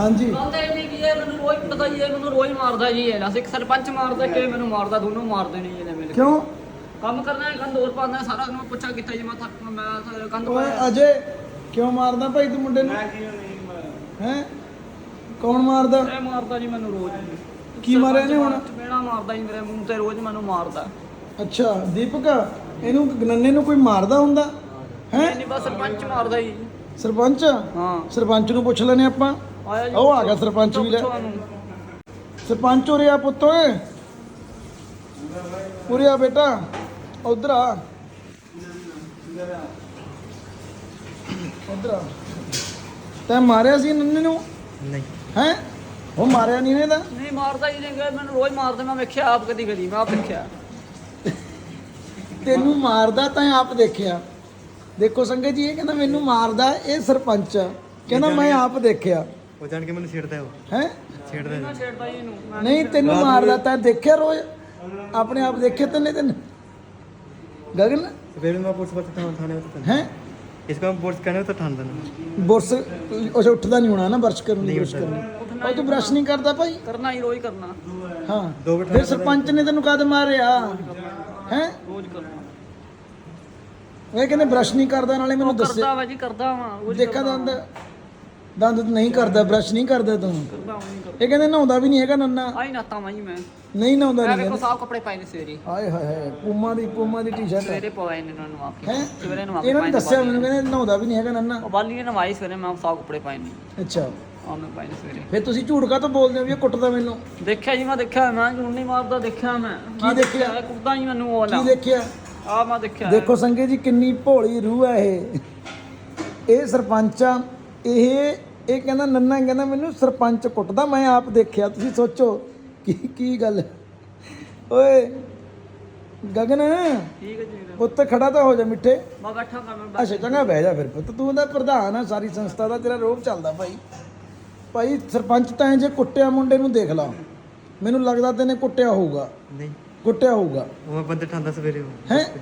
ਹਾਂਜੀ। ਗੱਲ ਤਾਂ ਇੰਨੀ ਕੀ ਹੈ ਮੈਨੂੰ ਰੋਜ਼ ਕੁੱਟਦਾ ਜੀ ਇਹ ਮੈਨੂੰ ਰੋਜ਼ ਮਾਰਦਾ ਜੀ ਇਹ। ਇੱਕ ਸਰਪੰਚ ਮਾਰਦਾ ਕਿ ਮੈਨੂੰ ਮਾਰਦਾ ਦੋਨੋਂ ਮਾਰਦੇ ਨੇ ਜੀ ਇਹਨੇ ਮਿਲ ਕੇ ਕਿਉਂ? ਕੰਮ ਕਰਨਾ ਹੈ ਕੰਧ ਹੋਰ ਪਾਉਂਦਾ ਹੈ, ਸਾਰਾ ਨੂੰ ਪੁੱਛਾ ਕੀਤਾ ਜੀ ਮੈਂ ਥੱਕ ਮੈਂ ਤਾਂ ਕੰਧ ਓਏ ਪਾਇਆ। ਅਜੇ ਕਿਉਂ ਮਾਰਦਾ ਭਾਈ ਤੂੰ ਮੁੰਡੇ ਨੂੰ? ਹੈ? ਕੌਣ ਮਾਰਦਾ? ਇਹ ਮਾਰਦਾ ਜੀ ਮੈਨੂੰ ਰੋਜ਼। ਕੀ ਮਾਰਿਆ ਇਹਨੇ ਹੁਣ? ਮੇਣਾ ਮਾਰਦਾ ਜੀ ਮੇਰੇ ਮੂੰਹ ਤੇ ਰੋਜ਼ ਮੈਨੂੰ ਮਾਰਦਾ। ਅੱਛਾ ਦੀਪਕ ਇਹਨੂੰ ਨੰਨੇ ਨੂੰ ਕੋਈ ਮਾਰਦਾ ਹੁੰਦਾ? ਹੈ? ਨਹੀਂ ਬਸ ਸਰਪੰਚ ਮਾਰਦਾ ਜੀ। ਸਰਪੰਚ? ਹਾਂ। ਸਰਪੰਚ ਨੂੰ ਪੁੱਛ ਲੈਨੇ ਆਪਾਂ। ਆਇਆ ਜੀ ਉਹ ਆ ਗਿਆ ਸਰਪੰਚ ਵੀ ਲੈ। ਸਰਪੰਚ ਉਰੇ ਆ ਪੁੱਤ ਓਏ। ਉਰੇ ਆ ਬੇਟਾ ਉਧਰ ਆ। ਉਧਰ ਆ। ਤੈਂ ਮਾਰਿਆ ਸੀ ਨੰਨੇ ਨੂੰ? ਨਹੀਂ। ਹੈ? ਉਹ ਮਾਰਿਆ ਨਹੀਂ ਨੇ ਤਾਂ? ਨਹੀਂ ਮਾਰਦਾ ਜੀ ਨਹੀਂ ਮੈਨੂੰ ਰੋਜ਼ ਮਾਰਦਾ ਮੈਂ ਵੇਖਿਆ ਆਪ ਕਦੀ ਕਦੀ ਮੈਂ ਆਪ ਵੇਖਿਆ। ਤੈਨੂੰ ਮਾਰਦਾ ਤਾਂ ਆਪ ਦੇਖਿਆ। ਦੇਖੋ ਸੰਗਤ ਜੀ ਇਹ ਕਹਿੰਦਾ ਮੈਨੂੰ ਮਾਰਦਾ ਇਹ ਸਰਪੰਚ। ਆ। ਕਹਿੰਦਾ ਮੈਂ ਆਪ ਦੇਖਿਆ। ਉਹ ਜਾਣ ਕੇ ਮੈਨੂੰ ਛੇੜਦਾ ਉਹ। ਹੈ? ਛੇੜਦਾ ਮੈਂ ਛੇੜਦਾ ਜੀ ਇਹਨੂੰ। ਨਹੀਂ ਤੈਨੂੰ ਮਾਰਦਾ ਤਾਂ ਦੇਖਿਆ ਰੋਜ਼? ਆਪਣੇ ਆਪ ਦੇਖਿਆ ਤੈਨੇ ਤੈਨੂੰ ਗਗਨ? ਸਵੇਰੇ ਮੈਂ ਪੁਲਿਸ ਬੱਤ ਥਾਣੇ ਥਾਣੇ ਉੱਤੇ ਹੈ? ਇਸ ਕੋ ਪੁਲਿਸ ਕਹਿੰਦੇ ਤਾਂ ਠਾਣ ਦੇਣਾ। ਬੁਰਸ ਉਹ ਉੱਠਦਾ ਨਹੀਂ ਹੋਣਾ ਨਾ ਬਰਸ਼ ਕਰਨ ਦੀ ਬਰਸ਼ ਕਰਨ ਉਹ ਤੂੰ ਬਰਸ਼ ਨਹੀਂ ਕਰਦਾ ਭਾਈ? ਕਰਨਾ ਹੀ ਰੋਜ਼ ਕਰਨਾ। ਹਾਂ। ਫਿਰ ਸਰਪੰਚ ਨੇ ਤੈਨੂੰ ਕਦ ਮਾਰਿਆ? ਹੈ? ਰੋਜ਼ ਕਰਨਾ। ਇਹ ਕਹਿੰਦੇ ਬਰਸ਼ ਨਹੀਂ ਕਰਦਾ ਨਾਲੇ ਮੈਨੂੰ ਦੱਸੇ ਕਰਦਾ ਵਾ ਜੀ ਕਰਦਾ ਵਾ। ਦੇਖਾ ਦੰਦ ਦੰਦ ਨਹੀਂ ਕਰਦਾ ਬਰਸ਼ ਨਹੀਂ ਕਰਦਾ ਤੂੰ। ਇਹ ਕਹਿੰਦੇ ਨਹਾਉਂਦਾ ਵੀ ਨਹੀਂ ਹੈਗਾ ਨੰਨਾ। ਆਈ ਨਾਤਾ ਮੈਂ ਜੀ ਮੈਂ। ਨਹੀਂ ਨਹਾਉਂਦਾ ਮੈਂ ਨਹੀਂ ਵੇਖੋ ਸਾਫ਼ ਕੱਪੜੇ ਪਾਏ ਨੇ ਸਵੇਰੇ। ਹਾਏ ਹਾਏ ਹਾਏ ਪੂਮਾ ਦੀ ਪੂਮਾ ਦੀ ਟੀ-ਸ਼ਰਟ ਹੈ ਸਵੇਰੇ ਪਵਾਏ ਨੇ ਇਹਨਾਂ ਨੂੰ ਕੇ। ਹੈਂ? ਸਵੇਰੇ ਕੇ ਇਹਨਾਂ ਨੇ ਨੇ ਦੱਸਿਆ ਮੈਨੂੰ ਕਹਿੰਦੇ ਨਹਾਉਂਦਾ ਵੀ ਨਹੀਂ ਹੈਗਾ ਨੰਨਾ। ਉਹ ਬਾਲੀ ਨੇ ਨਵਾਈ ਸਵੇਰੇ ਮੈਂ ਸਾਫ਼ ਕੱਪੜੇ ਪਾਏ ਨੇ। ਅੱਛਾ। ਆ ਮੈਂ ਪਾਏ ਨੇ ਸਵੇਰੇ। ਫਿਰ ਤੁਸੀਂ ਝੂਠ ਕਾ ਤੋਂ ਬੋਲਦੇ ਹੋ ਵੀ ਇਹ ਕੁੱਟਦਾ ਮੈਨੂੰ? ਦੇਖਿਆ ਜੀ ਮੈਂ ਦੇਖਿਆ ਮੈਂ ਝੂਠ ਨਹੀਂ ਮਾਰਦਾ ਦੇਖਿਆ ਮੈਂ। ਕੀ ਦੇਖਿਆ? ਕੁੱਦਾ ਜੀ ਮੈਨੂੰ ਉਹ ਕੀ ਲਾ ਦੇਖਿਆ? ਆ ਮੈਂ ਦੇਖਿਆ। ਦੇਖੋ ਸੰਗੇ ਜੀ ਕਿੰਨੀ ਭੋਲੀ ਰੂਹ ਹੈ ਇਹ। ਇਹ ਸਰਪੰਚ ਇਹ ਇਹ ਕਹਿੰਦਾ ਨੰਨਾ ਕਹਿੰਦਾ ਮੈਨੂੰ ਸਰਪੰਚ ਕੁੱਟਦਾ ਮੈਂ ਆਪ ਦੇਖਿਆ ਤੁਸੀਂ ਸੋਚੋ ਕੀ ਕੀ ਗੱਲ? ਓਏ ਗਗਨ ਠੀਕ ਹੈ ਜੀ ਪੁੱਤ ਖੜਾ ਤਾਂ ਹੋ ਜਾ ਮਿੱਠੇ। ਮੈਂ ਬੈਠਾ ਗਾ ਮੈਂ ਅੱਛਾ ਚੰਗਾ ਬਹਿ ਜਾ ਫਿਰ ਪੁੱਤ ਤੂੰ ਦਾ ਪ੍ਰਧਾਨ ਆ ਸਾਰੀ ਸੰਸਥਾ ਦਾ ਤੇਰਾ ਰੋਬ ਚੱਲਦਾ ਭਾਈ। ਭਾਈ ਸਰਪੰਚ ਤਾਂ ਐਂ ਜੇ ਕੁੱਟਿਆ ਮੁੰਡੇ ਨੂੰ ਦੇਖ ਲਾ। ਮੈਨੂੰ ਲੱਗਦਾ ਤੈਨੇ ਕੁੱਟਿਆ ਹੋਊਗਾ। ਨਹੀਂ। ਕੁੱਟਿਆ ਹੋਊਗਾ। ਉਹ ਮੈਂ ਬੰਦੇ ਠਾਂਦਾ ਸਵੇਰੇ ਉਹ। ਹੈ?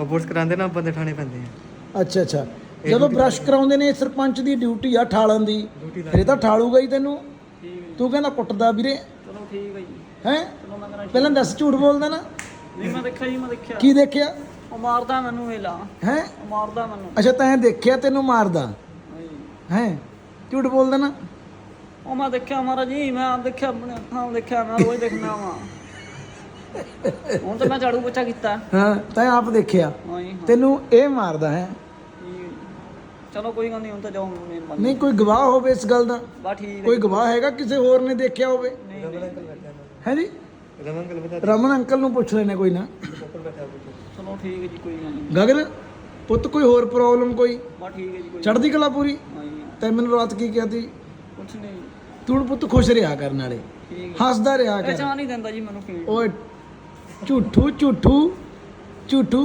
ਉਹ ਪੁਲਿਸ ਕਰਾਉਂਦੇ ਨਾ ਬੰਦੇ ਠਾਣੇ ਪੈਂਦੇ ਆ। ਅੱਛਾ ਅੱਛਾ। ਜਦੋਂ ਬ੍ਰਸ਼ ਕਰਾਉਂਦੇ ਨੇ ਸਰਪੰਚ ਦੀ ਡਿਊਟੀ ਆ ਠਾਲਣ ਦੀ ਫਿਰ ਇਹ ਤਾਂ ਠਾਲੂਗਾ ਹੀ ਤੈਨੂੰ। ਤੂੰ ਕਹਿੰਦਾ ਕੁੱਟਦਾ ਵੀਰੇ। ਚਲੋ ਠੀਕ ਹੈ ਜੀ। ਹੈ? ਪਹਿਲਾਂ ਦੱਸ ਝੂਠ ਬੋਲਦਾ ਨਾ। ਨਹੀਂ ਮੈਂ ਦੇਖਿਆ ਜੀ ਮੈਂ ਦੇਖਿਆ। ਕੀ ਦੇਖਿਆ? ਉਹ ਮਾਰਦਾ ਮੈਨੂੰ ਵੇਲਾ ਹੈ? ਮਾਰਦਾ ਮੈਨੂੰ। ਅੱਛਾ ਤੈਂ ਦੇਖਿਆ ਤੈਨੂੰ ਮਾਰਦਾ। ਹੈ? ਝੂਠ ਬੋਲਦਾ ਨਾ। ਉਹ ਮੈਂ ਦੇਖਿਆ ਮਹਾਰਾਜ ਜੀ ਮੈਂ ਆਪ ਦੇਖਿਆ ਆਪਣੇ ਅੱਖਾਂ ਨਾਲ ਦੇਖਿਆ ਮੈਂ ਰੋਜ਼ ਦੇਖਣਾ ਵਾ। ਹੁਣ ਤਾਂ ਮੈਂ ਝਾੜੂ ਪੋਚਾ ਕੀਤਾ। ਹਾਂ ਤੈਂ ਆਪ ਦੇਖਿਆ। ਤੈਨੂੰ ਇਹ ਮਾਰਦਾ ਹੈ। ਚਲੋ ਕੋਈ ਗੱਲ ਨਹੀਂ ਹੁਣ ਤਾਂ ਜਾਓ ਨਹੀਂ ਕੋਈ ਗਵਾਹ ਹੋਵੇ ਇਸ ਗੱਲ ਦਾ? ਬਾ ਠੀਕ ਹੈ। ਕੋਈ ਗਵਾਹ ਹੈਗਾ ਕਿਸੇ ਹੋਰ ਨੇ ਦੇਖਿਆ ਹੋਵੇ? ਨਹੀਂ ਨਹੀਂ। ਹੈ। ਜੀ? ਰਮਨ ਗੱਲ ਬਤਾ ਰਮਨ ਅੰਕਲ ਨੂੰ ਪੁੱਛ ਲੈਣੇ ਕੋਈ ਨਾ। ਉੱਪਰ ਬੈਠਾ ਪੁੱਛੋ। ਚਲੋ ਠੀਕ ਹੈ ਜੀ ਕੋਈ ਗੱਲ ਨਹੀਂ। ਗਗਨ ਪੁੱਤ ਕੋਈ ਹੋਰ ਪ੍ਰੋਬਲਮ ਕੋਈ? ਬਾ ਠੀਕ ਹੈ ਜੀ ਕੋਈ ਚੜ੍ਹਦੀ ਕਲਾ ਪੂਰੀ? ਹਾਂਜੀ ਤੈ ਮੈਨੂੰ ਰਾਤ ਕੀ ਕਿਹਾ ਤੀ ਕੁਛ ਨਹੀਂ। ਤੂੰ ਹੁਣ ਪੁੱਤ ਖੁਸ਼ ਰਿਹਾ ਕਰਨ ਵਾਲੇ। ਠੀਕ ਹੱਸਦਾ ਰਿਹਾ ਕਰ। ਚਾਹ ਨਹੀਂ ਦਿੰਦਾ ਜੀ ਮੈਨੂੰ ਪੀਣ ਓਏ ਝੂਠੂ ਝੂਠੂ ਝੂਠੂ।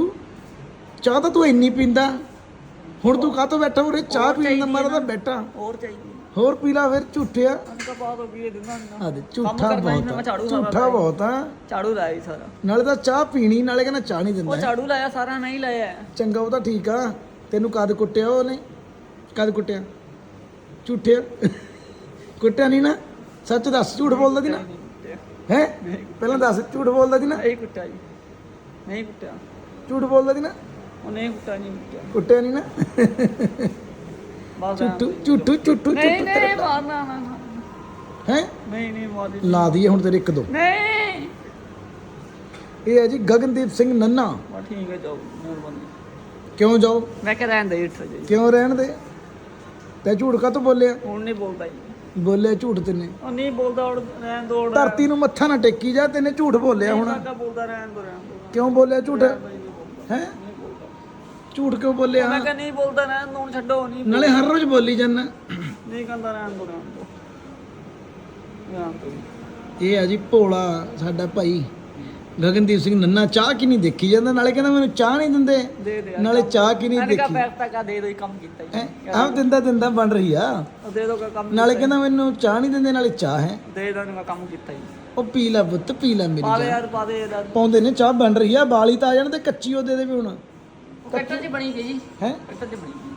ਚਾਹ ਤਾਂ ਤੂੰ ਇੰਨੀ ਪੀਂਦਾ। ਹੁਣ ਤੂੰ ਕਾਹਤੋਂ ਬੈਠਾ? ਉਰੇ ਚਾਹ ਪੀਣ ਦਾ ਮਾਰਾ ਤਾਂ ਬੈਠਾ। ਹੋਰ ਚਾਹੀਦੀ ਹੋਰ ਪੀ ਲਾ ਫਿਰ ਝੂਠਿਆ ਅੰਨ ਕਾ ਬਾਤ ਹੋ ਗਈ ਦਿੰਦਾ ਨਹੀਂ ਕੰਮ ਝੂਠਾ ਬਹੁਤ ਆ। ਝੂਠਾ ਬਹੁਤ ਆ। ਝਾੜੂ ਲਾਇਆ ਸਾਰਾ। ਨਾਲੇ ਤਾਂ ਚਾਹ ਪੀਣੀ ਨਾਲੇ ਕਹਿੰਦਾ ਚਾਹ ਨਹੀਂ ਉਹ ਦਿੰਦਾ ਝਾੜੂ ਲਾਇਆ ਸਾਰਾ ਨਹੀਂ ਲਾਇਆ। ਚੰਗਾ ਉਹ ਤਾਂ ਠੀਕ ਆ। ਤੈਨੂੰ ਕਦ ਕੁੱਟਿਆ ਉਹਨੇ? ਕਦ ਕੁੱਟਿਆ? ਝੂਠਿਆ ਕੁੱਟਿਆ ਨਹੀਂ ਨਾ? ਸੱਚ ਦੱਸ ਝੂਠ ਬੋਲਦਾ ਦੀ ਨਾ? ਹੈ? ਪਹਿਲਾਂ ਦੱਸ ਝੂਠ ਬੋਲਦਾ ਦੀ ਨਾ? ਨਹੀਂ ਕੁੱਟਿਆ ਜੀ। ਨਹੀਂ ਕੁੱਟਿਆ। ਝੂਠ ਬੋਲਦਾ ਦੀ ਨਾ? ਉਹ ਨਹੀਂ ਕੁੱਟਿਆ ਨਹੀਂ ਕੁੱਟਿਆ ਕੁੱਟਿਆ ਨਹੀਂ ਨਾ? ਬਸ ਝੂਠੂ ਝੂਠੂ ਝੂਠੂ ਨਹੀਂ ਨਹੀਂ ਮਾਰਨਾ ਨਾ ਨਾ। ਹੈ? ਨਹੀਂ ਨਹੀਂ ਮਾਰਦੀ ਲਾ ਦਈਏ ਹੁਣ ਤੇਰੇ ਇੱਕ ਦੋ। ਨਹੀਂ। ਇਹ ਹੈ ਜੀ ਗਗਨਦੀਪ ਸਿੰਘ ਨੰਨਾ। ਠੀਕ ਹੈ ਜਾਓ ਮਿਹਰਬਾਨੀ ਕਿਉਂ ਜਾਓ? ਮੈਂ ਕਿਹਾ ਰਹਿਣ ਦੇ ਇੱਥੇ ਜੀ ਕਿਉਂ ਰਹਿਣ ਦੇ? ਤੈ ਝੂਠ ਕਾ ਬੋਲਿਆ? ਹੁਣ ਨਹੀਂ ਬੋਲਦਾ ਜੀ। ਬੋਲਿਆ ਝੂਠ ਤੈਨੇ। ਉਹ ਨਹੀਂ ਬੋਲਦਾ ਉਹ ਰਹਿਣ ਦੋ ਹੁਣ। ਧਰਤੀ ਨੂੰ ਮੱਥਾ ਨਾ ਟੇਕੀ ਜਾ ਤੈਨੇ ਝੂਠ ਬੋਲਿਆ ਹੁਣ। ਕਾਕਾ ਬੋਲਦਾ ਰਹਿਣ ਦੋ ਰਹਿਣ ਦੋ। ਕਿਉਂ ਬੋਲਿਆ ਝੂਠ? ਹੈ? ਝੂਠ ਕਿਉਂ ਬੋਲਿਆ? ਮੈਂ ਕਿਹਾ ਨਹੀਂ ਬੋਲਦਾ ਰਹਿਣ ਦੋ ਛੱਡੋ ਨਹੀਂ ਨਾਲੇ ਹਰ ਰੋਜ਼ ਬੋਲੀ ਜਾਂਦਾ। ਨਹੀਂ ਕਹਿੰਦਾ ਰਹਿਣ ਦੋ ਰਹਿਣ ਦੋ। ਰਹਿਣ ਦੋ ਇਹ ਹੈ ਜੀ ਭੋਲਾ ਸਾਡਾ ਭਾਈ। ਗਗਨਦੀਪ ਸਿੰਘ ਨੰਨਾ ਚਾਹ ਕੀ ਨਹੀਂ ਦੇਖੀ ਜਾਂਦਾ ਨਾਲੇ ਕਹਿੰਦਾ ਮੈਨੂੰ ਚਾਹ ਨਹੀਂ ਦਿੰਦੇ। ਨਾਲੇ ਚਾਹ ਕੀ ਨਹੀਂ ਮੈਂ ਕਿਹਾ ਦੇਖੀ। ਤੱਕ ਦੇ ਦੋ ਹੀ ਕੰਮ ਕੀਤਾ ਜੀ ਹੈਂ? ਆਪ ਦਿੰਦਾ ਦਿੰਦਾ ਬਣ ਰਹੀ ਆ। ਦੇ ਦੋ ਕੰਮ ਨਾਲੇ ਕਹਿੰਦਾ ਮੈਨੂੰ ਚਾਹ ਨਹੀਂ ਦਿੰਦੇ ਨਾਲੇ ਚਾਹ ਹੈ। ਦੇ ਦੋ ਮੈਂ ਕੰਮ ਕੀਤਾ ਜੀ ਉਹ ਪੀ ਲੈ ਪੁੱਤ ਪੀ ਲੈ ਮੇਰੀ ਪਾ ਦੇ ਜਾਨ ਯਾਰ ਪਾ ਦੇ ਯਾਰ ਪਾਉਂਦੇ ਨੇ ਚਾਹ ਬਣ ਰਹੀ ਆ ਬਾਲੀ ਤਾਂ ਆ ਜਾਣ ਤੇ ਕੱਚੀ ਉਹ ਦੇ ਦੇ ਵੀ ਹੁਣ। ਕੱਟਰ ਚ ਬਣੀ ਗਈ ਜੀ। ਹੈ? ਕੱਟਰ ਚ ਬਣੀ ਗਈ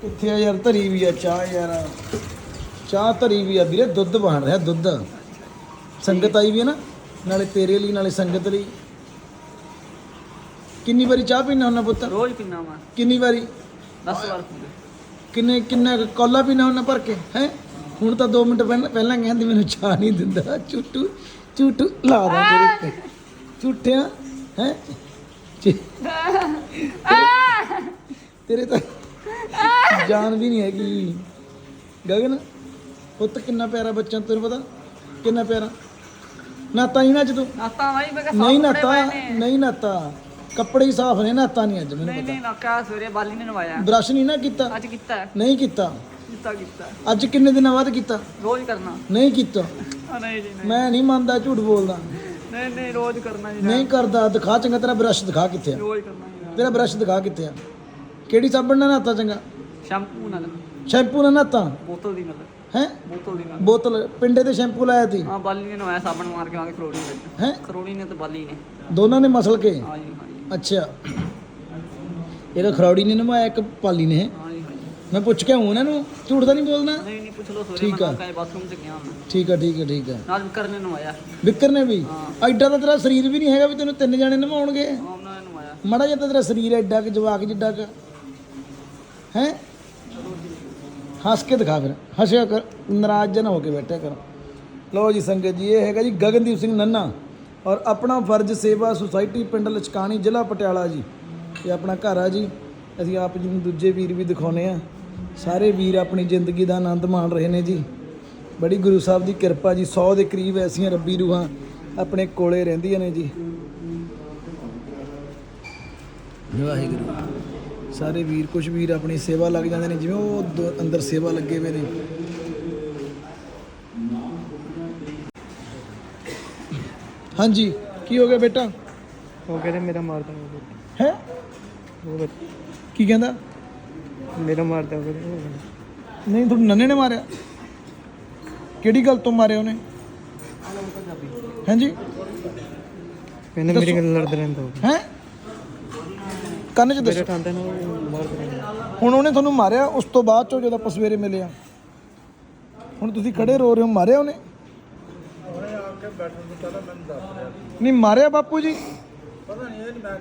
ਕਿੱਥੇ ਆ ਯਾਰ ਧਰੀ ਵੀ ਆ ਚਾਹ ਯਾਰ। ਚਾਹ ਧਰੀ ਵੀ ਆ ਵੀਰੇ ਦੁੱਧ ਬਣ ਰਿਹਾ ਦੁੱਧ। ਸੰਗਤ ਆਈ ਵੀ ਹੈ ਨਾ ਨਾਲੇ ਤੇਰੇ ਲਈ ਨਾਲੇ ਸੰਗਤ ਲਈ। ਕਿੰਨੀ ਵਾਰੀ ਚਾਹ ਪੀਣਾ ਹੁੰਦਾ ਪੁੱਤ? ਰੋਜ਼ ਪੀਣਾ ਮੈਂ ਕਿੰਨੀ ਵਾਰੀ? 10 ਵਾਰ ਪੀਂਦਾ। ਕਿੰਨੇ ਕਿੰਨਾ ਕੌਲਾ ਪੀਣਾ ਹੁੰਦਾ ਭਰ ਕੇ ਹੈ? ਹੁਣ ਤਾਂ 2 ਮਿੰਟ ਪਹਿਲਾਂ ਪਹਿਲਾਂ ਕਹਿੰਦੀ ਮੈਨੂੰ ਚਾਹ ਨਹੀਂ ਦਿੰਦਾ। ਝੂਟੂ ਝੂਟੂ ਲਾ ਦਾਂ ਤੇਰੇ ਤੇ ਝੂਠਿਆ ਹੈ? ਤੇਰੇ ਤਾਂ ਜਾਨ ਵੀ ਨਹੀਂ ਹੈਗੀ। ਗਗਨ ਪੁੱਤ ਕਿੰਨਾ ਪਿਆਰਾ ਬੱਚਾ ਤੈਨੂੰ ਪਤਾ? ਕਿੰਨਾ ਪਿਆਰਾ? ਨਾਤਾ ਹੀ ਨਾ ਅੱਜ ਤੂੰ? ਨਾਤਾ ਨਹੀਂ ਮੈਂ ਕਿਹਾ ਨਹੀਂ ਨਾਤਾ। ਨਹੀਂ ਨਾਤਾ। ਕੱਪੜੇ ਹੀ ਸਾਫ਼ ਨੇ ਨਾਤਾ ਨਹੀਂ ਅੱਜ ਮੈਨੂੰ ਨਹੀਂ ਪਤਾ। ਨਹੀਂ ਨਾਕਾ ਸਵੇਰੇ ਬਾਲੀ ਨੇ ਨਵਾਇਆ। ਬ੍ਰਸ਼ ਨਹੀਂ ਨਾ ਕੀਤਾ? ਅੱਜ ਕੀਤਾ। ਨਹੀਂ ਕੀਤਾ। ਕੀਤਾ ਕੀਤਾ। ਅੱਜ ਕਿੰਨੇ ਦਿਨਾਂ ਬਾਅਦ ਕੀਤਾ? ਰੋਜ਼ ਕਰਨਾ। ਨਹੀਂ ਕੀਤਾ। ਨਹੀਂ ਜੀ ਨਹੀਂ। ਮੈਂ ਨਹੀਂ ਮੰਨਦਾ ਝੂਠ ਬੋਲਦਾ। ਨਹੀਂ ਨਹੀਂ ਰੋਜ਼ ਕਰਨਾ ਜੀ। ਨਹੀਂ ਕਰਦਾ ਦਿਖਾ ਚੰਗਾ ਤੇਰਾ ਬ੍ਰਸ਼ ਦਿਖਾ ਕਿੱਥੇ ਆ? ਰੋਜ਼ ਕਰਨਾ ਜੀ। ਤੇਰਾ ਬ੍ਰਸ਼ ਦਿਖਾ ਕਿੱਥੇ ਆ? ਕਿਹੜੀ ਸਾਬਣ ਨਾਲ ਨਹਾਤਾ ਚੰਗਾ? ਸ਼ੈਂਪੂ ਨਾਲ। ਸ਼ੈਂਪੂ ਨਾਲ ਨਹਾਤਾ? ਬੋਤਲ ਦੀ ਨਾਲ। ਹੈ? ਬੋਤਲ ਦੀ ਨਾਲ। ਬੋਤਲ ਪਿੰਡੇ ਤੇ ਸ਼ੈਂਪੂ ਲਾਇਆ ਤੀ ਹਾਂ ਬਾਲੀ ਨੇ ਨਵਾਇਆ ਸਾਬਣ ਮਾਰ ਕੇ ਆਗੇ ਕਰੋੜੀ ਵਿੱਚ। ਹੈ? ਕਰੋੜੀ ਨੇ ਤੇ ਬਾਲੀ ਨੇ। ਦੋਨਾਂ ਨੇ ਮਸਲ ਕੇ? ਹਾਂ ਜੀ ਹਾਂ ਜੀ ਅੱਛਾ। ਇੱਕ ਖਰੌੜੀ ਨੇ ਨਵਾਇਆ ਇੱਕ ਪਾਲੀ ਨੇ। ਹਾਂ ਮੈਂ ਪੁੱਛ ਕੇ ਆਉਂ ਇਹਨਾਂ ਨੂੰ ਝੂਠ ਤਾਂ ਨਹੀਂ ਬੋਲਣਾ? ਨਹੀਂ ਨਹੀਂ ਪੁੱਛ ਲਓ ਸਵੇਰੇ ਠੀਕ ਮੈਂ ਆ। ਬਾਥਰੂਮ ਚ ਗਿਆ ਹਾਂ ਠੀਕ ਆ ਠੀਕ ਆ ਠੀਕ ਆ। ਨਾਲ ਕਰਨੇ ਨਵਾਇਆ ਵਿਕਰ ਨੇ ਵੀ? ਐਡਾ ਤਾਂ ਤੇਰਾ ਸਰੀਰ ਵੀ ਨਹੀਂ ਹੈਗਾ ਵੀ ਤੈਨੂੰ ਤਿੰਨ ਜਾਣੇ ਨਵਾਉਣਗੇ ਉਹਨਾਂ ਨੇ ਮਾੜਾ ਜਿਹਾ ਤਾਂ ਤੇਰਾ ਸਰੀਰ ਐਡਾ ਕਿ ਜਵਾਕ ਜਿੱਡਾ ਕਿ। ਹੈ? ਹੱਸ ਕੇ ਦਿਖਾ ਫਿਰ। ਹੱਸਿਆ ਕਰ ਨਾਰਾਜ਼ ਜਿਹਾ ਨਾ ਹੋ ਕੇ ਬੈਠਿਆ ਕਰ। ਲਓ ਜੀ ਸੰਗਤ ਜੀ ਇਹ ਹੈਗਾ ਜੀ ਗਗਨਦੀਪ ਸਿੰਘ ਨੰਨਾ ਔਰ ਆਪਣਾ ਫਰਜ਼ ਸੇਵਾ ਸੁਸਾਇਟੀ ਪਿੰਡ ਲਚਕਾਣੀ ਜ਼ਿਲ੍ਹਾ ਪਟਿਆਲਾ ਜੀ। ਇਹ ਆਪਣਾ ਘਰ ਆ ਜੀ। ਅਸੀਂ ਆਪ ਜੀ ਨੂੰ ਦੂਜੇ ਵੀਰ ਵੀ ਦਿਖਾਉਨੇ ਆ ਸਾਰੇ ਵੀਰ ਆਪਣੀ ਜ਼ਿੰਦਗੀ ਦਾ ਆਨੰਦ ਮਾਣ ਰਹੇ ਨੇ ਜੀ। ਬੜੀ ਗੁਰੂ ਸਾਹਿਬ ਦੀ ਕਿਰਪਾ ਜੀ 100 ਦੇ ਕਰੀਬ ਐਸੀਆਂ ਰੱਬੀ ਰੂਹਾਂ ਆਪਣੇ ਕੋਲੇ ਰਹਿੰਦੀਆਂ ਨੇ ਜੀ। ਵਾਹਿਗੁਰੂ। ਸਾਰੇ ਵੀਰ ਕੁਝ ਵੀਰ ਆਪਣੀ ਸੇਵਾ ਲੱਗ ਜਾਂਦੇ ਨੇ ਜਿਵੇਂ ਉਹ ਦ- ਅੰਦਰ ਸੇਵਾ ਲੱਗੇ ਹੋਏ ਨੇ। ਹਾਂਜੀ ਕੀ ਹੋ ਗਿਆ ਬੇਟਾ? ਉਹ ਕਹਿੰਦੇ ਮੇਰਾ ਮਾਰ ਦੇਣਾ ਹੈ? ਉਹ ਕੀ ਕਹਿੰਦਾ? ਮੇਰਾ ਮਾਰ ਦਿਆ ਉਹ ਨਹੀਂ ਤੁਹਾਨੂੰ ਨੰਨੇ ਨੇ ਮਾਰਿਆ? ਕਿਹੜੀ ਗੱਲ ਤੋਂ ਮਾਰਿਆ ਉਹਨੇ? ਹਾਂਜੀ? ਕਹਿੰਦੇ ਮੇਰੀ ਗੱਲ ਲੜਦੇ ਰਹਿੰਦਾ ਉਹ ਹੈ? ਕੰਨ ਚ ਮੇਰੇ ਦੱਸੋ। ਠਾਂਦੇ ਨਾਲ ਉਹ ਮਾਰਦੇ ਰਹਿੰਦਾ। ਹੁਣ ਉਹਨੇ ਤੁਹਾਨੂੰ ਮਾਰਿਆ ਉਸ ਤੋਂ ਬਾਅਦ ਚੋਂ ਜਦੋਂ ਆਪਾਂ ਸਵੇਰੇ ਮਿਲੇ ਆ। ਹੁਣ ਤੁਸੀਂ ਖੜੇ ਰੋ ਰਹੇ ਹੋ ਮਾਰਿਆ ਉਹਨੇ? ਨਹੀਂ ਮਾਰਿਆ ਬਾਪੂ ਜੀ।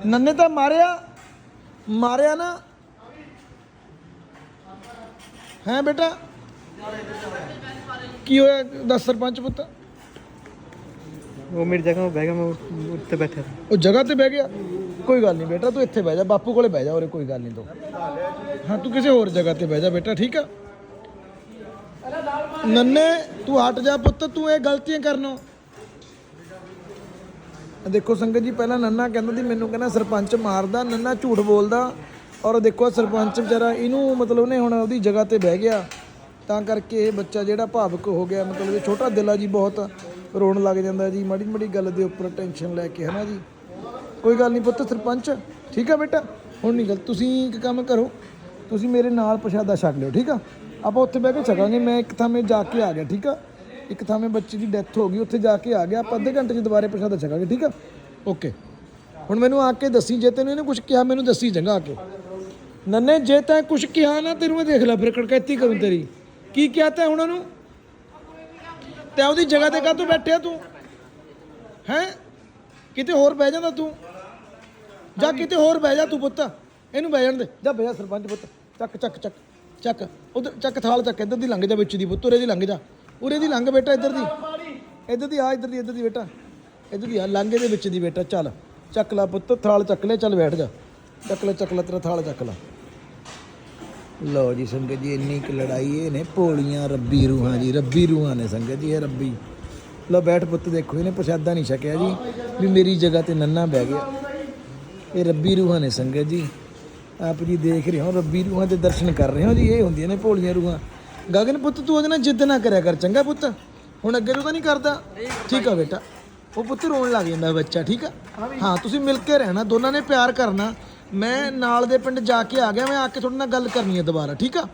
ਨੰਨੇ ਤਾਂ ਮਾਰਿਆ। ਮਾਰਿਆ ਨਾ। ਹੈ ਬੇਟਾ? ਕੀ ਹੋਇਆ? ਦੱਸ ਸਰਪੰਚ ਪੁੱਤ। ਉਹ ਮੇਰੀ ਜਗ੍ਹਾ ਉਹ ਬਹਿ ਗਿਆ ਮੈਂ ਉੱਤੇ ਬੈਠਾ ਸੀ। ਉਹ ਜਗ੍ਹਾ ਤੇ ਬਹਿ ਗਿਆ? ਕੋਈ ਗੱਲ ਨਹੀਂ ਬੇਟਾ ਤੂੰ ਇੱਥੇ ਬਹਿ ਜਾ ਬਾਪੂ ਕੋਲੇ ਬਹਿ ਜਾ ਉਰੇ ਕੋਈ ਗੱਲ ਨਹੀਂ ਤੂੰ। ਹਾਂ ਤੂੰ ਕਿਸੇ ਹੋਰ ਜਗ੍ਹਾ ਤੇ ਬਹਿ ਜਾ ਬੇਟਾ ਠੀਕ ਆ? ਨੰਨੇ ਤੂੰ ਹਟ ਜਾ ਪੁੱਤ ਤੂੰ ਇਹ ਗਲਤੀਆਂ ਕਰਨੋਂ। ਦੇਖੋ ਸੰਗਤ ਜੀ ਪਹਿਲਾਂ ਨੰਨਾ ਕਹਿੰਦਾ ਸੀ ਮੈਨੂੰ ਕਹਿੰਦਾ ਸਰਪੰਚ ਮਾਰਦਾ ਨੰਨਾ ਝੂਠ ਬੋਲਦਾ। ਔਰ ਦੇਖੋ ਸਰਪੰਚ ਵਿਚਾਰਾ, ਇਹਨੂੰ ਮਤਲਬ ਉਹਨੇ ਹੁਣ ਉਹਦੀ ਜਗ੍ਹਾ ਤੇ ਬਹਿ ਗਿਆ। ਤਾਂ ਕਰਕੇ ਇਹ ਬੱਚਾ ਜਿਹੜਾ ਭਾਵਕ ਹੋ ਗਿਆ, ਮਤਲਬ ਇਹ ਛੋਟਾ ਦਿਲ ਆ ਜੀ ਬਹੁਤ ਰੋਣ ਲੱਗ ਜਾਂਦਾ ਜੀ, ਮਾੜੀ ਮਾੜੀ ਗੱਲ ਦੇ ਉੱਪਰ ਟੈਨਸ਼ਨ ਲੈ ਕੇ, ਹਨਾ ਜੀ? ਕੋਈ ਗੱਲ ਨਹੀਂ ਪੁੱਤ, ਸਰਪੰਚ, ਠੀਕ ਆ ਬੇਟਾ? ਹੁਣ ਨਹੀਂ ਗੱਲ, ਤੁਸੀਂ ਇੱਕ ਕੰਮ ਕਰੋ, ਤੁਸੀਂ ਮੇਰੇ ਨਾਲ ਪ੍ਰਸ਼ਾਦਾ ਛਕ ਲਿਓ, ਠੀਕ ਆ? ਆਪਾਂ ਉੱਥੇ ਬਹਿ ਕੇ ਛਕਾਂਗੇ, ਮੈਂ ਇੱਕ ਥਾਵੇਂ ਜਾ ਕੇ ਆ ਗਿਆ, ਠੀਕ ਆ? ਇੱਕ ਥਾਵੇਂ ਬੱਚੇ ਦੀ ਡੈਥ ਹੋ ਗਈ, ਉੱਥੇ ਜਾ ਕੇ ਆ ਗਿਆ, ਆਪਾਂ ਅੱਧੇ ਘੰਟੇ 'ਚ ਦੁਬਾਰੇ ਪ੍ਰਸ਼ਾਦਾ ਛਕਾਂਗੇ, ਠੀਕ ਆ? ਓਕੇ ਹੁਣ ਮੈਨੂੰ ਆ ਕੇ ਦੱਸੀ, ਜੇ ਤੈਨੂੰ ਇਹਨੇ ਕੁਝ ਕਿਹਾ, ਮੈਨੂੰ ਦੱਸੀ ਚੰਗਾ ਆ ਕੇ। ਨੰਨੇ, ਜੇ ਤੈਂ ਕੁਝ ਕਿਹਾ ਨਾ, ਤੈਨੂੰ ਮੈਂ ਦੇਖ ਲੈ ਫਿਰ ਕੜਕੈਤੀ ਕਰੂੰ ਤੇਰੀ। ਕੀ ਕਿਹਾ ਤੈਂ ਉਹਨਾਂ ਨੂੰ? ਤੇ ਉਹਦੀ ਜਗ੍ਹਾ ਤੇ ਕਾਹਤੋਂ ਬੈਠਿਆ ਤੂੰ? ਹੈ? ਕਿਤੇ ਹੋਰ ਬਹਿ ਜਾਂਦਾ ਤੂੰ? ਜਾ ਕਿਤੇ ਹੋਰ ਬਹਿ ਜਾ ਤੂੰ ਪੁੱਤ? ਇਹਨੂੰ ਬਹਿ ਜਾਣ ਦੇ। ਜਾ ਬਹਿ ਜਾ ਸਰਪੰਚ ਪੁੱਤ। ਚੱਕ ਚੱਕ ਚੱਕ ਚੱਕ। ਉਧਰ ਚੱਕ ਥਾਲ ਚੱਕ, ਇੱਧਰ ਦੀ ਲੰਘ ਜਾ ਵਿੱਚ ਦੀ ਪੁੱਤ, ਉਰੇ ਦੀ ਲੰਘ ਜਾ। ਉਰੇ ਦੀ ਲੰਘ ਬੇਟਾ, ਇੱਧਰ ਦੀ। ਇੱਧਰ ਦੀ, ਆ ਇੱਧਰ ਦੀ ਇੱਧਰ ਦੀ ਬੇਟਾ। ਇੱਧਰ ਦੀ, ਆ ਲੰਘੇ ਦੇ ਵਿੱਚ ਦੀ ਬੇਟਾ, ਚੱਲ। ਚੱਕ ਲੈ ਪੁੱਤ, ਥਾਲ ਚੱਕ ਲੈ, ਚੱਲ ਬੈਠ ਜਾ। ਚੱਕ ਲੈ ਚੱਕ ਲੈ, ਤੇਰਾ ਥਾਲ ਚੱਕ ਲੈ। ਲਓ ਜੀ ਸੰਗਤ ਜੀ ਇੰਨੀ ਕੁ ਲੜਾਈ ਇਹ ਨੇ ਭੋਲੀਆਂ ਰੱਬੀ ਰੂਹਾਂ ਜੀ ਰੱਬੀ ਰੂਹਾਂ ਨੇ ਸੰਗਤ ਜੀ ਇਹ ਰੱਬੀ। ਲਓ ਬੈਠ ਪੁੱਤ ਦੇਖੋ ਇਹਨੇ ਪ੍ਰਸ਼ਾਦਾ ਨਹੀਂ ਛਕਿਆ ਜੀ ਵੀ ਮੇਰੀ ਜਗ੍ਹਾ ਤੇ ਨੰਨਾ ਬਹਿ ਗਿਆ। ਇਹ ਰੱਬੀ ਰੂਹਾਂ ਨੇ ਸੰਗਤ ਜੀ। ਆਪ ਜੀ ਦੇਖ ਰਹੇ ਹੋ ਰੱਬੀ ਰੂਹਾਂ ਦੇ ਦਰਸ਼ਨ ਕਰ ਰਹੇ ਹੋ ਜੀ ਇਹ ਹੁੰਦੀਆਂ ਨੇ ਭੋਲੀਆਂ ਰੂਹਾਂ। ਗਗਨ ਪੁੱਤ ਤੂੰ ਉਹਦੇ ਨਾਲ ਜਿੱਦ ਨਾ ਕਰਿਆ ਕਰ ਚੰਗਾ ਪੁੱਤ। ਹੁਣ ਅੱਗੇ ਤੋਂ ਤਾਂ ਨਹੀਂ ਕਰਦਾ। ਠੀਕ ਆ ਬੇਟਾ। ਉਹ ਪੁੱਤ ਰੋਣ ਲੱਗ ਜਾਂਦਾ ਬੱਚਾ ਠੀਕ ਆ? ਹਾਂ ਤੁਸੀਂ ਮਿਲ ਕੇ ਰਹਿਣਾ ਦੋਨਾਂ ਨੇ ਪਿਆਰ ਕਰਨਾ। ਮੈਂ ਨਾਲ ਦੇ ਪਿੰਡ ਜਾ ਕੇ ਆ ਗਿਆ ਮੈਂ ਆ ਕੇ ਤੁਹਾਡੇ ਨਾਲ ਗੱਲ ਕਰਨੀ ਹੈ ਦੁਬਾਰਾ ਠੀਕ ਆ?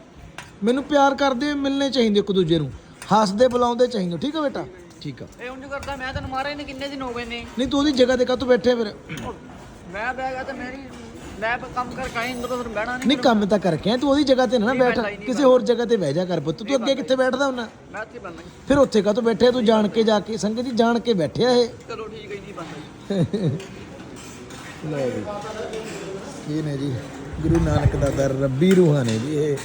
ਮੈਨੂੰ ਪਿਆਰ ਕਰਦੇ ਮਿਲਣੇ ਚਾਹੀਦੇ ਇੱਕ ਦੂਜੇ ਨੂੰ ਹੱਸਦੇ ਬੁਲਾਉਂਦੇ ਚਾਹੀਦੇ ਠੀਕ ਆ ਬੇਟਾ? ਠੀਕ ਆ। ਇਹ ਉਂਝ ਕਰਦਾ ਮੈਂ ਤੈਨੂੰ ਮਾਰਿਆ ਨਹੀਂ ਕਿੰਨੇ ਦਿਨ ਹੋ ਗਏ ਨੇ? ਨਹੀਂ ਤੂੰ ਉਹਦੀ ਜਗ੍ਹਾ ਤੇ ਕਾਹਤੋਂ ਬੈਠੇ ਫਿਰ? ਮੈਂ ਬਹਿ ਗਿਆ ਤੇ ਮੇਰੀ ਮੈਂ ਕੰਮ ਕਰ ਕਾਈ ਇੰਦਰ ਫਿਰ ਬਹਿਣਾ ਨਹੀਂ ਨਹੀਂ ਕੰਮ ਤਾਂ ਕਰਕੇ ਆਇਆ, ਤੂੰ ਉਹਦੀ ਜਗ੍ਹਾ ਤੇ ਨਾ ਨਾ ਬੈਠ ਕਿਸੇ ਹੋਰ ਜਗ੍ਹਾ ਤੇ ਬਹਿ ਜਾ ਕਰ ਪੁੱਤ ਤੂੰ ਅੱਗੇ ਕਿੱਥੇ ਬੈਠਦਾ ਹੁੰਨਾ ਮੈਂ ਇੱਥੇ ਬੰਨਾ ਫਿਰ ਉੱਥੇ ਕਾ ਤੂੰ ਬੈਠਿਆ ਤੂੰ ਜਾਣ ਕੇ ਜਾ ਕੇ ਸੰਗਤ ਜੀ ਜਾਣ ਕੇ ਬੈਠਿਆ ਇਹ? ਚਲੋ ਠੀਕ ਹੈ ਜੀ ਬੰਦਾ ਲਓ ਜੀ। ਇਹ ਨੇ ਜੀ? ਗੁਰੂ ਨਾਨਕ ਦਾ ਦਰ, ਰੱਬੀ ਰੂਹਾਂ ਨੇ ਜੀ ਇਹ।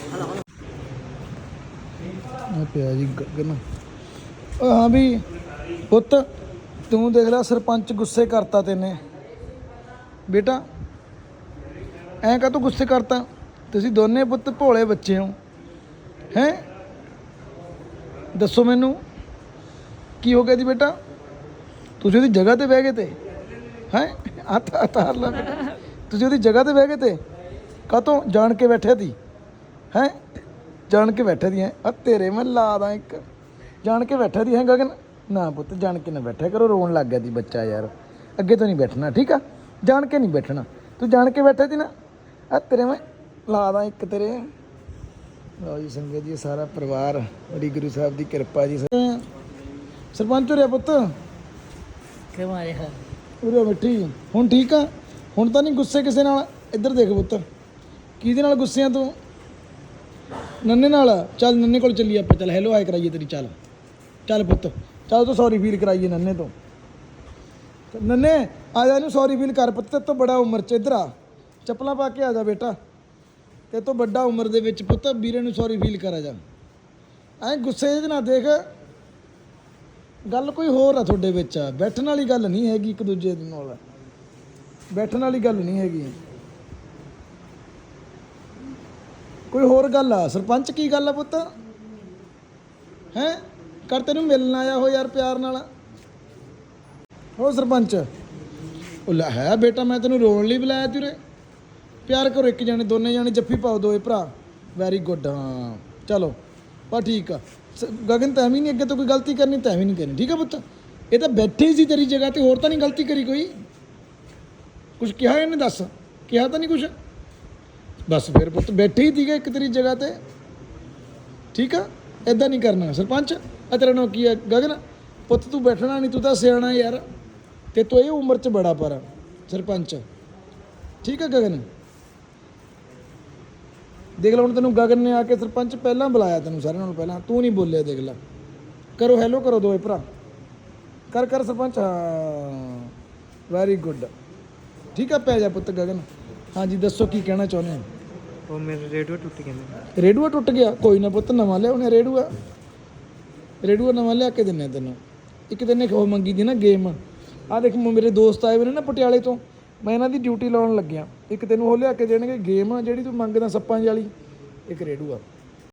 ਆ ਪਿਆ ਜੀ ਗਗਨ ਓ ਹਾਂ ਵੀ, ਪੁੱਤ, ਤੂੰ ਦੇਖ ਲੈ ਸਰਪੰਚ ਗੁੱਸੇ ਕਰਤਾ ਤੈਨੇ। ਬੇਟਾ, ਐਂ ਕਾ ਤੂੰ ਗੁੱਸੇ ਕਰਤਾ? ਤੁਸੀਂ ਦੋਨੇ ਪੁੱਤ ਭੋਲੇ ਬੱਚੇ ਹੋ। ਹੈ? ਦੱਸੋ ਮੈਨੂੰ, ਕੀ ਹੋ ਗਿਆ ਜੀ ਬੇਟਾ? ਤੁਸੀਂ ਉਹਦੀ ਜਗ੍ਹਾ ਤੇ ਬਹਿ ਗਏ ਤੇ। ਹੈ? ਹੱਥ ਹਤਾਰ ਲਾ ਤੁਸੀਂ ਉਹਦੀ ਜਗ੍ਹਾ ਤੇ ਬਹਿ ਗਏ ਤੇ ਕਾਤੋਂ ਜਾਣ ਕੇ ਬੈਠੇ ਦੀ ਹੈ? ਜਾਣ ਕੇ ਬੈਠੇ ਦੀ ਹੈ? ਆ ਤੇਰੇ ਮੈਂ ਲਾ ਦਾਂ ਇੱਕ। ਜਾਣ ਕੇ ਬੈਠੇ ਦੀ ਹੈ ਗਗਨ? ਨਾ ਪੁੱਤ, ਜਾਣ ਕੇ ਨਾ ਬੈਠਿਆ ਕਰੋ, ਰੋਣ ਲੱਗ ਗਿਆ ਦੀ ਬੱਚਾ ਯਾਰ। ਅੱਗੇ ਤੋਂ ਨਹੀਂ ਬੈਠਣਾ, ਠੀਕ ਆ? ਜਾਣ ਕੇ ਨਹੀਂ ਬੈਠਣਾ। ਤੂੰ ਜਾਣ ਕੇ ਬੈਠੇ ਦੀ ਨਾ? ਆ ਤੇਰੇ ਮੈਂ ਲਾ ਦਾਂ ਇੱਕ ਤੇਰੇ। ਲਓ ਜੀ ਸੰਗਤ ਜੀ, ਸਾਰਾ ਪਰਿਵਾਰ ਬੜੀ ਗੁਰੂ ਸਾਹਿਬ ਦੀ ਕਿਰਪਾ ਜੀ। ਸਰਪੰਚ ਹੋ ਰਿਹਾ ਪੁੱਤ ਕਿਉਂ ਆਇਆ ਉਰੇ ਮਿੱਠੀ। ਹੁਣ ਠੀਕ ਆ? ਹੁਣ ਤਾਂ ਨਹੀਂ ਗੁੱਸੇ ਕਿਸੇ ਨਾਲ? ਇੱਧਰ ਦੇਖ ਪੁੱਤ। ਕਿਹਦੇ ਨਾਲ ਗੁੱਸੇ ਆ ਤੂੰ? ਨੰਨੇ ਨਾਲ। ਚੱਲ ਨੰਨੇ ਕੋਲ ਚੱਲੀ ਆਪਾਂ। ਚੱਲ ਹੈਲੋ ਹਾਈ ਕਰਾਈਏ ਤੇਰੀ ਚੱਲ। ਚੱਲ ਪੁੱਤ। ਚੱਲ ਤੂੰ ਸੌਰੀ ਫੀਲ ਕਰਾਈਏ ਨੰਨੇ ਤੋਂ। ਨੰਨੇ, ਆ ਜਾ ਇਹਨੂੰ ਸੌਰੀ ਫੀਲ ਕਰ। ਪੁੱਤ ਤੇ ਤੋਂ ਬੜਾ ਉਮਰ ਚ। ਇੱਧਰ ਆ। ਚੱਪਲਾਂ ਪਾ ਕੇ ਆ ਜਾ ਬੇਟਾ। ਤੇ ਤੋਂ ਵੱਡਾ ਉਮਰ ਦੇ ਵਿੱਚ ਪੁੱਤ ਵੀਰੇ ਨੂੰ ਸੌਰੀ ਫੀਲ ਕਰ ਆ ਜਾ। ਐ ਗੁੱਸੇ 'ਚ ਨਾ ਦੇਖ। ਗੱਲ ਕੋਈ ਹੋਰ ਆ ਤੁਹਾਡੇ ਵਿੱਚ। ਬੈਠਣ ਵਾਲੀ ਗੱਲ ਨਹੀਂ ਹੈਗੀ ਇੱਕ ਦੂਜੇ ਦੇ ਨਾਲ। ਬੈਠਣ ਵਾਲੀ ਗੱਲ ਨਹੀਂ ਹੈਗੀ। ਕੋਈ ਹੋਰ ਗੱਲ ਆ? ਸਰਪੰਚ ਕੀ ਗੱਲ ਆ ਪੁੱਤ? ਹੈ? ਕਰ ਤੈਨੂੰ ਮਿਲਣ ਆਇਆ ਹੋ ਯਾਰ ਪਿਆਰ ਨਾਲ। ਹੋ ਸਰਪੰਚ। ਉਹ ਲੈ ਹੈ ਬੇਟਾ, ਮੈਂ ਤੈਨੂੰ ਰੋਣ ਲਈ ਬੁਲਾਇਆ ਤੇਰੇ। ਪਿਆਰ ਕਰੋ ਇੱਕ ਜਾਣੇ, ਦੋਨੇ ਜਾਣੇ, ਜੱਫੀ ਪਾਓ ਦੋਏ ਭਰਾ। ਵੈਰੀ ਗੁੱਡ ਹਾਂ। ਚਲੋ ਬਾ ਠੀਕ ਆ। ਗਗਨ ਤੈਂ ਵੀ ਨਹੀਂ, ਅੱਗੇ ਤੋਂ ਕੋਈ ਗਲਤੀ ਕਰਨੀ, ਤੈਂ ਵੀ ਨਹੀਂ ਕਰਨੀ। ਠੀਕ ਆ ਪੁੱਤ? ਇਹ ਤਾਂ ਬੈਠੇ ਹੀ ਸੀ ਤੇਰੀ ਜਗ੍ਹਾ ਤੇ, ਹੋਰ ਤਾਂ ਨਹੀਂ ਗਲਤੀ ਕਰੀ ਕੋਈ? ਕੁਝ ਕਿਹਾ ਇਹਨੇ ਦੱਸ? ਕਿਹਾ ਤਾਂ ਨਹੀਂ ਕੁਝ ਬਸ ਫਿਰ ਪੁੱਤ, ਬੈਠੇ ਹੀ ਸੀਗਾ ਇੱਕ ਤੇਰੀ ਜਗ੍ਹਾ ਤੇ। ਠੀਕ ਆ? ਐਦਾਂ ਨਹੀਂ ਕਰਨਾ। ਸਰਪੰਚ, ਆ ਤੇਰਾ ਨਾਮ ਕੀ ਹੈ ਗਗਨ, ਪੁੱਤ ਤੂੰ ਬੈਠਣਾ ਨਹੀਂ, ਤੂੰ ਤਾਂ ਸਿਆਣਾ ਯਾਰ। ਤੇ ਤੂੰ ਇਹ ਉਮਰ 'ਚ ਬੜਾ ਪਰ ਸਰਪੰਚ। ਠੀਕ ਆ ਗਗਨ? ਦੇਖ ਲੈ ਹੁਣ ਤੈਨੂੰ ਗਗਨ ਨੇ ਆ ਕੇ ਸਰਪੰਚ ਪਹਿਲਾਂ ਬੁਲਾਇਆ ਤੈਨੂੰ ਸਾਰਿਆਂ ਨਾਲੋਂ ਪਹਿਲਾਂ। ਤੂੰ ਨਹੀਂ ਬੋਲਿਆ ਦੇਖ ਲੈ। ਕਰੋ ਹੈਲੋ ਕਰੋ ਦੋਏ ਭਰਾ। ਕਰ ਕਰ ਸਰਪੰਚ ਹਾਂ। ਵੈਰੀ ਗੁੱਡ ਠੀਕ ਆ ਪੈ ਜਾ ਪੁੱਤ ਗਗਨ। ਹਾਂਜੀ ਦੱਸੋ ਕੀ ਕਹਿਣਾ ਚਾਹੁੰਦੇ ਹੋ? ਉਹ ਮੇਰੇ ਰੇਡੀਓ ਟੁੱਟ ਗਏ ਨੇ। ਰੇਡੂਆ ਟੁੱਟ ਗਿਆ? ਕੋਈ ਨਾ ਪੁੱਤ ਨਵਾਂ ਲਿਆਉਣੇ ਰੇਡੂਆ। ਰੇਡੂਆ ਨਵਾਂ ਲਿਆ ਕੇ ਦਿੰਨੇ ਤੈਨੂੰ। ਇੱਕ ਦਿਨ ਇੱਕ ਉਹ ਮੰਗੀ ਦੀ ਨਾ ਗੇਮ ਆ ਦੇਖ ਮੇਰੇ ਦੋਸਤ ਆਏ ਹੋਏ ਨੇ ਨਾ ਪਟਿਆਲੇ ਤੋਂ। ਮੈਂ ਇਹਨਾਂ ਦੀ ਡਿਊਟੀ ਲਾਉਣ ਲੱਗਿਆ। ਇੱਕ ਤੈਨੂੰ ਉਹ ਲਿਆ ਕੇ ਦੇਣਗੇ ਗੇਮ ਆ ਜਿਹੜੀ ਤੂੰ ਮੰਗਦਾ ਸੱਪਾਂ ਜਿਹੀ ਵਾਲੀ। ਇੱਕ ਆ।